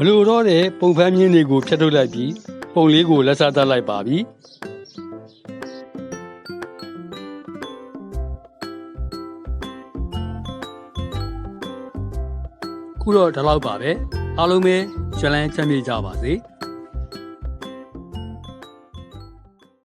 မလိုတော့တဲ့ပုံဖမ်းမြင်းတွေကိုဖျက်ထုတ်လိုက်ပြီးပုံလေးကိုလက်စားတက်လိုက်ပါပြီခုတော့ဒီလောက်ပါပဲအားလုံးပဲရှလန်းချမ်းမြေ့ကြပါစေ